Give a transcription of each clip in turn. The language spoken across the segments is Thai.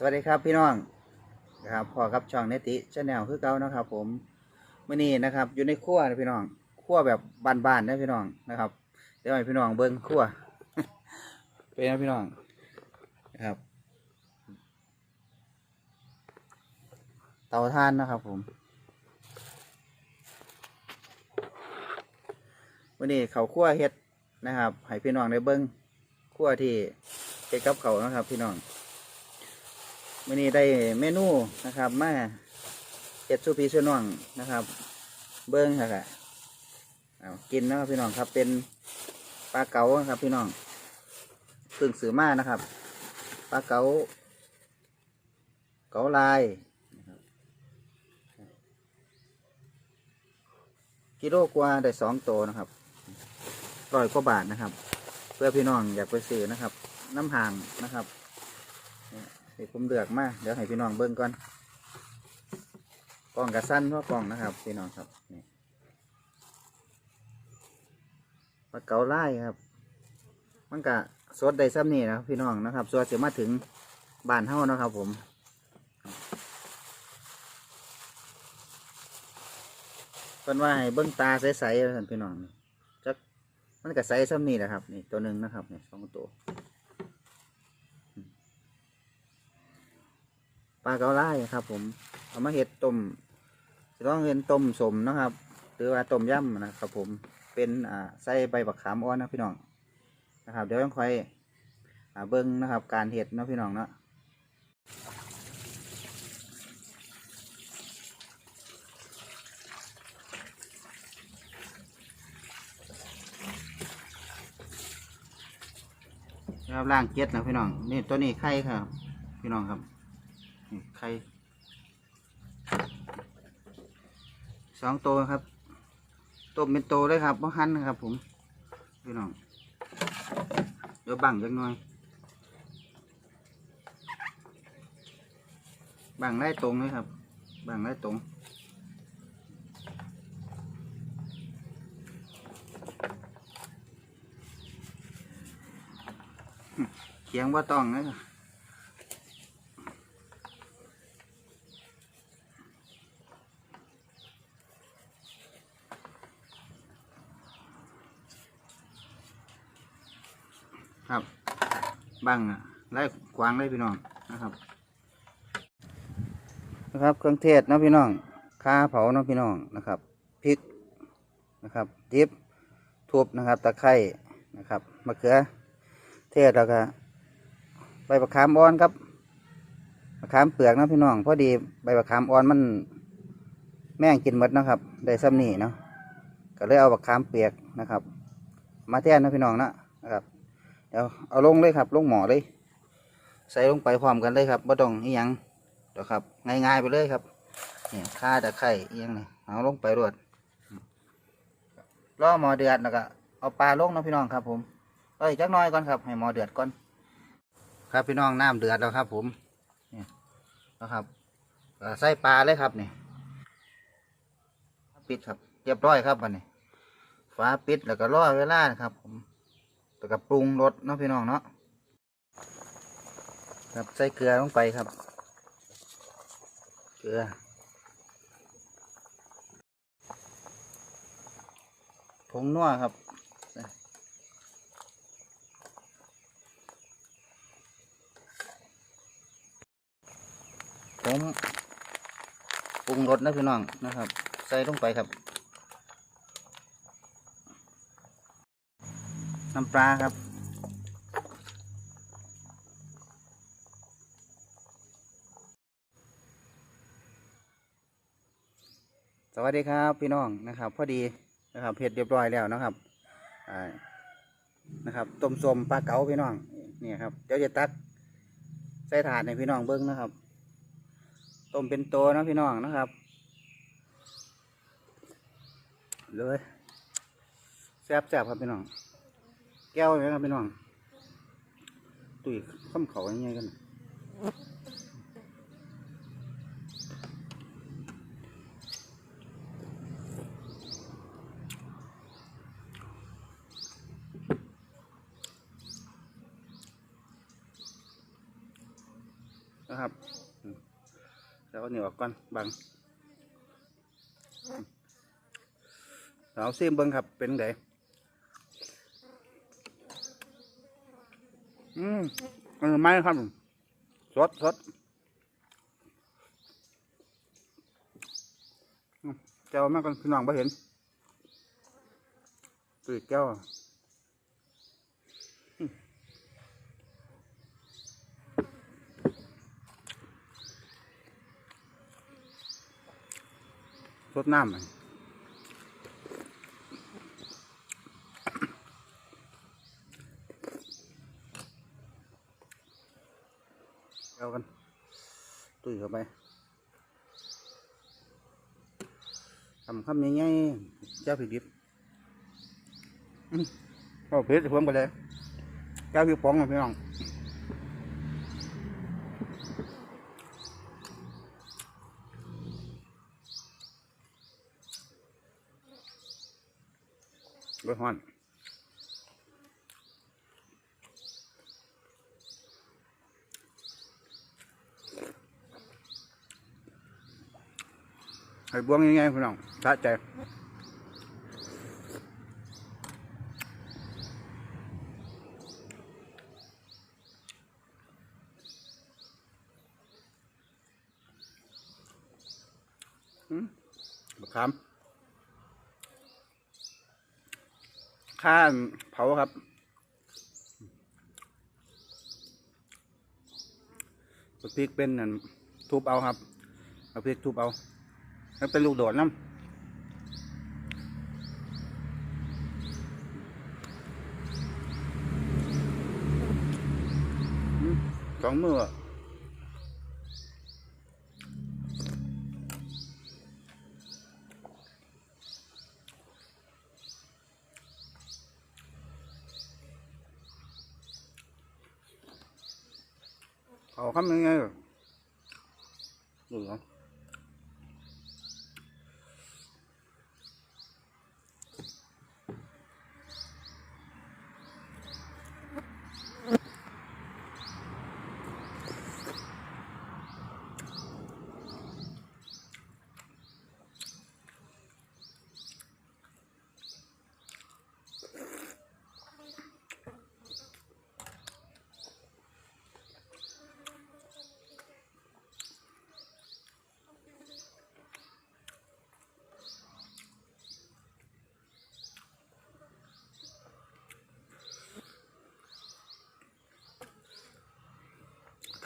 สวัสดีครับพี่น้องนะครับพอกับช่องเนติชาแนลคือเก่านะครับ ผมมื่อนี้นะครับ อยู่ในครัวนะพี่น้องครัวแบบบานๆนะพี่น้องนะครับ เดี๋ยวให้พี่น้องเบิ้งครัวเป็นนะพี่น้องนะครับเตาถ่านนะครับ ผมวันนี้เขาวคั่วเฮ็ดนะครับให้พี่น้องได้เบิ้งคั่วที่เฮ็ดกับเขานะครับ พี่น้อง มื่อนี้ได้เมนูนะครับมาเจ็ดซูพีซูน้องนะครับ เบิ้งค่ะเอากินนะครับพี่น้องครับเป็นปลาเก๋าครับพี่น้องเพึ่งซื้อมานะครับปลาเก๋าเก๋าลายกิโลกว่าได้สองตัวนะครับร้อยกว่าบาทนะครับ เพื่อพี่น้องอยากไปซื้อนะครับ น้ำห่างนะครับ เดี๋ยวผมเลือกมาเดี๋ยวให้พี่น้องเบิ้งก่อนกล่องกระสั้นเพราะกล่องนะครับพี่น้องครับนี่ปลาเก๋าไล่ครับ มันกะสดได้ซ้ำนี่นะพี่น้องนะครับส่วนจะมาถึงบ้านเฮานะครับ ผมเพิ่นว่าให้เบิ้งตาใสๆท่านพี่น้องจักมันกะใสซ้ำนี่แหละครับ นี่ตัวหนึ่งนะครับนี่สองตัว ลาเกาไล่ครับ ผมเอามาเห็ดต้มจะต้องเป็นต้มสมนะครับ หรือว่าต้มยำนะครับผมเป็นอ่าใส่ใบบักขามอ่อนนะพี่น้องนะครับ เดี๋ยวต้องคอยอ่าเบิ้งนะครับ การเห็ดนะพี่น้องเนาะครับล่างเก็ดนะพี่น้องนี่ตัวนี้ไข่ครับ พี่น้องครับ ไข่สองตัวครับต้มเป็นโตเลยครับบ่หั่นนะครับ ผมพี่น้องเดี๋ยวบังจักหน่อยบังได้ตรงเลยครับบังได้ตรงเคียงว่าต้องนะครับ ครับบังไล่กวางไล่พี่น้องนะครับ นะครับเครื่องเทศนะพี่น้องข้าเผาเนาะพี่น้องนะครับพริกนะครับดิบทุบนะครับตะไคร้นะครับมะเขือเทศแล้วก็ใบมะขามอ่อนครับมะขามเปลือกนะพี่น้องพอดีใบมะขามอ่อนมันแม่งกินหมดนะครับ ได้ซ้ำนี่เนาะก็เลยเอามะขามเปียกนะครับ มาแทนนะพี่น้องนะนะครับ เดี๋ยวเอาลงเลยครับ ลงหมอเลย ใส่ลงไปพร้อมกันเลยครับบ่ต้องอีหยังเดี๋ยวครับ ง่ายๆไปเลยครับเนี่ยข่าตะไคร้อีหยังนี่เอาลงไปรวดรอหมอเดือดแล้วก็เอาปลาลงนะพี่น้องครับ ผมเอ้ยจักน้อยก่อนครับ ให้หมอเดือดก่อนครับพี่น้องน้ำเดือดแล้วครับ ผมเนี่ยนะครับใส่ปลาเลยครับนี่ปิดครับเรียบร้อยครับวันนี้ฟ้าปิดแล้วก็รอเวลานะครับ ผม แล้วก็ปรุงรสเนาะพี่น้องเนาะครับใส่เกลือลงไปครับ เกลือผงนัวครับผมปรุงรสนะพี่น้องนะครับ ใส่ลงไปครับ น้ำปลาครับ สวัสดีครับพี่น้องนะครับพอดีนะครับเผ็ดเรียบร้อยแล้วนะครับนะครับต้มสมปลาเก๋าพี่น้องนี่ครับเดี๋ยวจะตักใส่ถาดให้พี่น้องเบิ้งนะครับต้มเป็นโตนะพี่น้องนะครับเลยแซ่บแซ่บๆครับพี่น้อง แก้วไหมครับพี่น้องตุยข้ามเขาอย่างไงกันนะครับแล้วก็เหนียวออกก่อนบังอืมเอาซิมเบิ้งครับเป็นไง อืมอันนี้ไม่ครับ สดสดอืมเจ้ามากกันพี่น้องไ่เห็นตุยแก้วอืมสดน้ำ เอากันตุ้ยเข้าไปทำคำง่ายๆเจ้าผิดดิบอืมเอาเพชรเพิ่มไปเลยเจ้าผิดป้องพี่น้องรถฮ้อน ให้บวงยังไงพี่น้องสะใจอบักขามข้านเผาครับ พริกเป็นนั่นทุบเอาครับ เอาพริกทุบเอา แล้วเป็นลูกโดดน้ำอืมสองมืออะเอาคำยังไงอดูเหรอ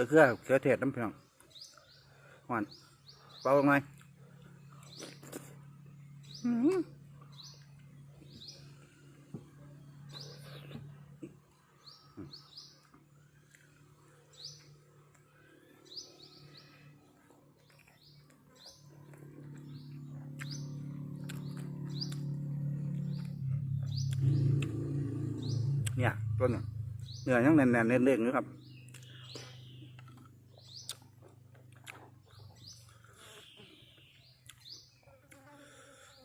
ลือเกลือเกลือเทศน้ำเพียงหวานเปล่าไงอื้อหือเนี่ยต้นเนื้อยังแน่นๆเล่นๆอยู่ครับ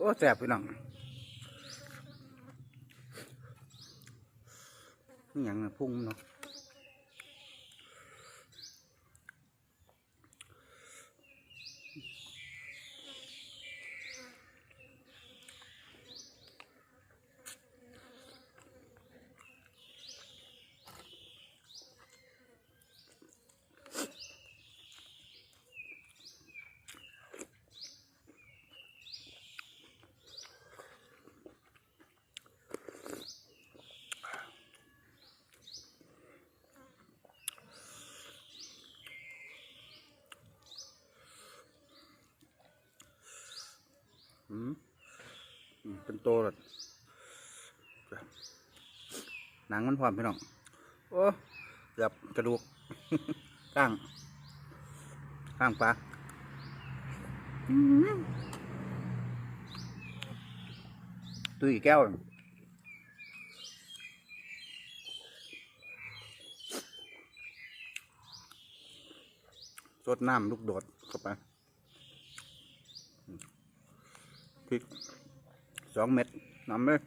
อ้แสบพี่น้องนี่หยังนะพุ่งเนาะ อืมเป็นโตเลยหนังมันพร้อมพี่น้อง โอ้เกือบกระดูกก้างก้างปลาตุ้ยแก้วสดน้ำลูกโดดเข้าไป พริกสองเม็ดนำเลย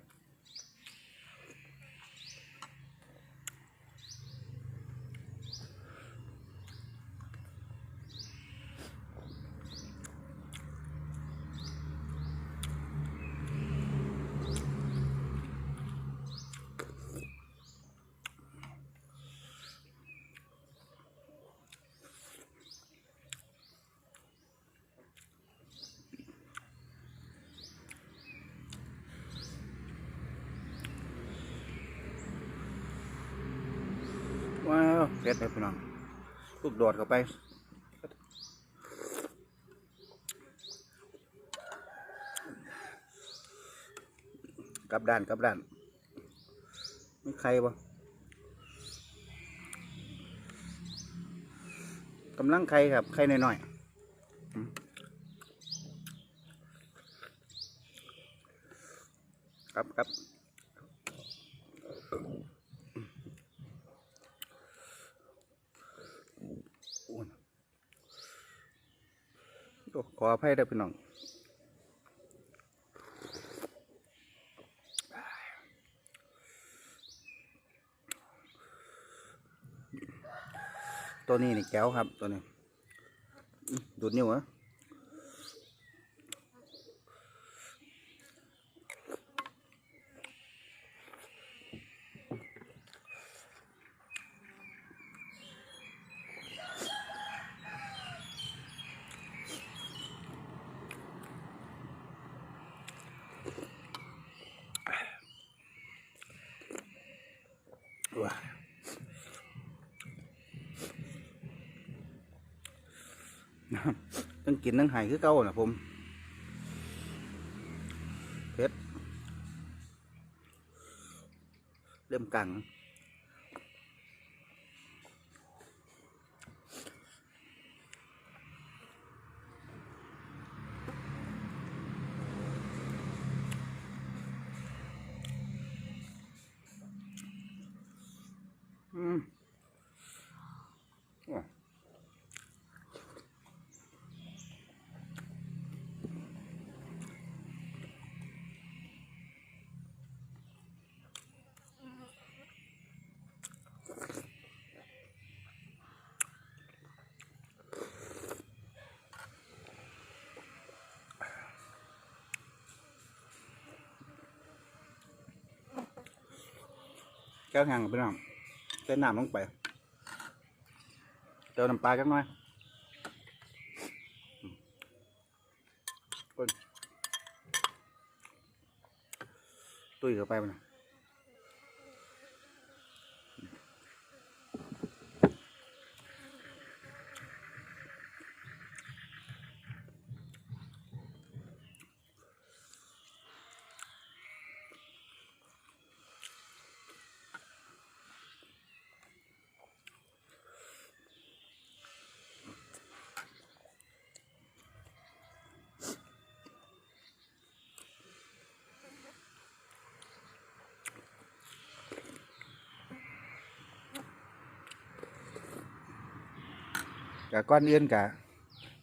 อ เด็ดเลยพี่น้องลูกโดดเข้าไปกลับด้านกลับด้านมีใครบ่กำลังใครครับใครหน่อยๆอืมครับครับอุ้ยโอ้ ขออภัยด้วยพี่น้องตัวนี้นี่แก้วครับตัวนี้ดูดนิ้วอะา ทั้งกินทั้งหายคือเก่าน่ะผมเผ็ดเริ่มกัง ก้วแห้งไปน้ำเส้นน้ำลงไปเติมน้ำปลาจักหน่อยอืมเอิ้นตุ้ยเข้าไปมัน กับก้อนอื่นกับ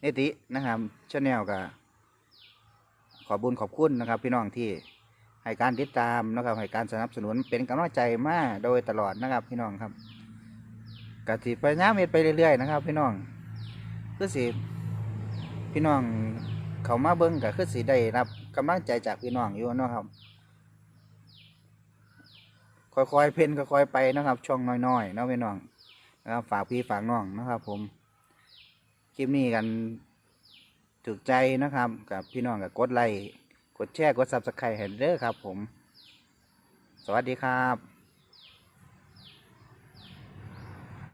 เนตินะครับชาแนลกับขอบุญขอบคุณนะครับ พี่น้องที่ให้การติดตามนะครับให้การสนับสนุนเป็นกำลังใจมาโดยตลอดนะครับ พี่น้องครับกติพยายามเม็ดไปเรื่อยๆนะครับ พี่น้องคือสิพี่น้องเขามาเบิ้งกับคือสิได้รับกำลังใจจากพี่น้องอยู่นะครับค่อยๆเพ่นค่อยๆไปนะครับ ช่องน้อยๆนะพี่น้องนะครับฝากพี่ฝากน้องนะครับ ผม คลิปนี้กันถูกใจนะครับกับพี่น้องกับกดไลค์กดแชร์กดซับสไครต์ให้เด้อครับ ผม สวัสดีครับ